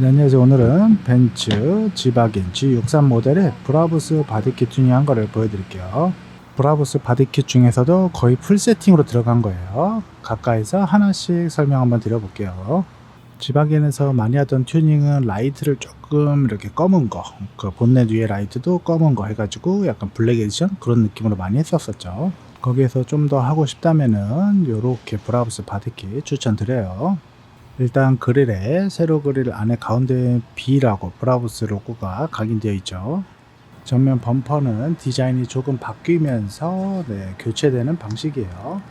네, 안녕하세요. 오늘은 벤츠 지바겐 G63 모델의 브라부스 바디킷 튜닝한 거를 보여드릴게요. 브라부스 바디킷 중에서도 거의 풀 세팅으로 들어간 거예요. 가까이서 하나씩 설명 한번 드려볼게요. 지바겐에서 많이 하던 튜닝은 라이트를 조금 이렇게 검은 거, 그 본넷 위에 라이트도 검은 거 해가지고 약간 블랙 에디션 그런 느낌으로 많이 했었었죠. 거기에서 좀 더 하고 싶다면은 요렇게 브라부스 바디킷 추천드려요. 일단 그릴에 세로 그릴 안에 가운데 B라고 브라우스 로고가 각인되어 있죠. 전면 범퍼는 디자인이 조금 바뀌면서 네, 교체되는 방식이에요.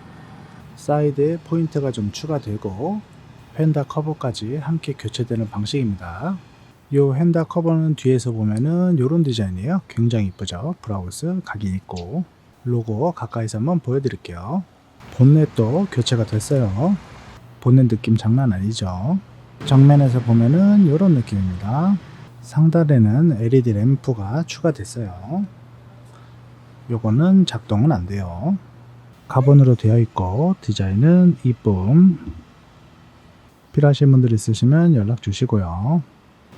사이드에 포인트가 좀 추가되고 휀다 커버까지 함께 교체되는 방식입니다. 이 휀다 커버는 뒤에서 보면은 이런 디자인이에요. 굉장히 이쁘죠. 브라우스 각인 있고 로고 가까이서 한번 보여드릴게요. 본넷도 교체가 됐어요. 보는 느낌 장난 아니죠. 정면에서 보면은 이런 느낌입니다. 상단에는 LED 램프가 추가됐어요. 요거는 작동은 안 돼요. 카본으로 되어 있고 디자인은 이쁨. 필요하신 분들 있으시면 연락 주시고요.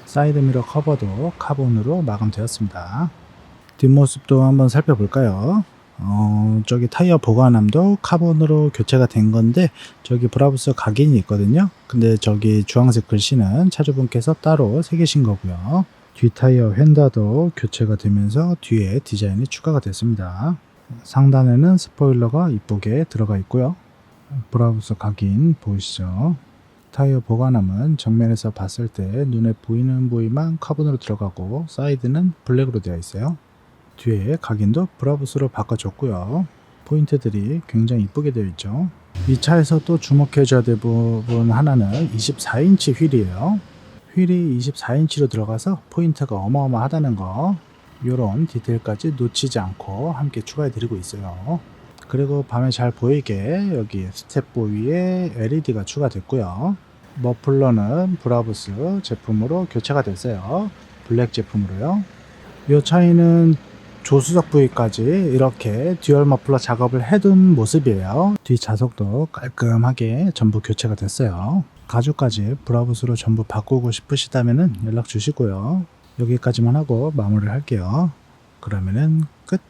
사이드미러 커버도 카본으로 마감되었습니다. 뒷모습도 한번 살펴볼까요? 어, 저기 타이어 보관함도 카본으로 교체가 된 건데 저기 브라우스 각인이 있거든요. 근데 저기 주황색 글씨는 차주분께서 따로 새기신 거고요. 뒤 타이어 휀다도 교체가 되면서 뒤에 디자인이 추가가 됐습니다. 상단에는 스포일러가 이쁘게 들어가 있고요. 브라우스 각인 보이시죠? 타이어 보관함은 정면에서 봤을 때 눈에 보이는 부위만 카본으로 들어가고 사이드는 블랙으로 되어 있어요. 뒤에 각인도 브라우스로 바꿔줬고요. 포인트들이 굉장히 이쁘게 되어 있죠. 이 차에서 또 주목해줘야 될 부분 하나는 24인치 휠이에요. 휠이 24인치로 들어가서 포인트가 어마어마하다는 거 이런 디테일까지 놓치지 않고 함께 추가해 드리고 있어요. 그리고 밤에 잘 보이게 여기 스텝보 위에 LED가 추가됐고요. 머플러는 브라부스 제품으로 교체가 됐어요. 블랙 제품으로요. 이 차이는 조수석 부위까지 이렇게 듀얼 머플러 작업을 해둔 모습이에요. 뒤 자석도 깔끔하게 전부 교체가 됐어요. 가죽까지 브라우스로 전부 바꾸고 싶으시다면 연락 주시고요. 여기까지만 하고 마무리를 할게요. 그러면은 끝.